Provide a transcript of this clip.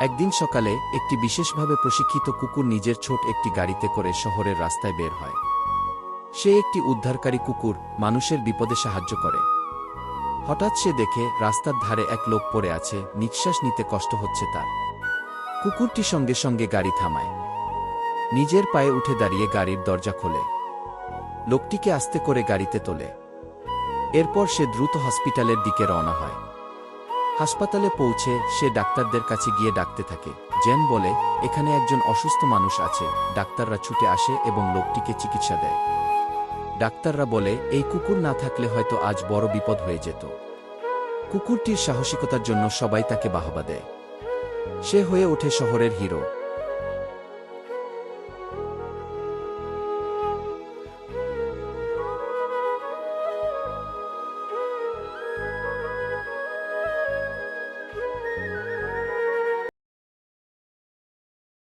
একদিন সকালে একটি বিশেষভাবে প্রশিক্ষিত কুকুর নিজের ছোট একটি গাড়িতে করে শহরের রাস্তায় বের হয়। সে একটি উদ্ধারকারী কুকুর মানুষের বিপদে সাহায্য করে। হঠাৎ সে দেখে রাস্তার ধারে এক লোক পড়ে আছে, নিঃশ্বাস নিতে কষ্ট হচ্ছে তার। কুকুরটি সঙ্গে সঙ্গে গাড়ি থামায়। নিজের পায়ে উঠে দাঁড়িয়ে গাড়ির দরজা খোলে। লোকটিকে আস্তে করে গাড়িতে তোলে। এরপর সে দ্রুত হসপিটালের দিকে রওনা হয়। হাসপাতালে পৌঁছে সে ডাক্তারদের কাছে গিয়ে ডাকতে থাকে। জেন বলে, এখানে একজন অসুস্থ মানুষ আছে। ডাক্তাররা ছুটে আসে এবং লোকটিকে চিকিৎসা দেয়। ডাক্তাররা বলে, এই কুকুর না থাকলে হয়তো আজ বড় বিপদ হয়ে যেত। কুকুরটির সাহসিকতার জন্য সবাই তাকে বাহবা দেয়। সে হয়ে ওঠে শহরের হিরো।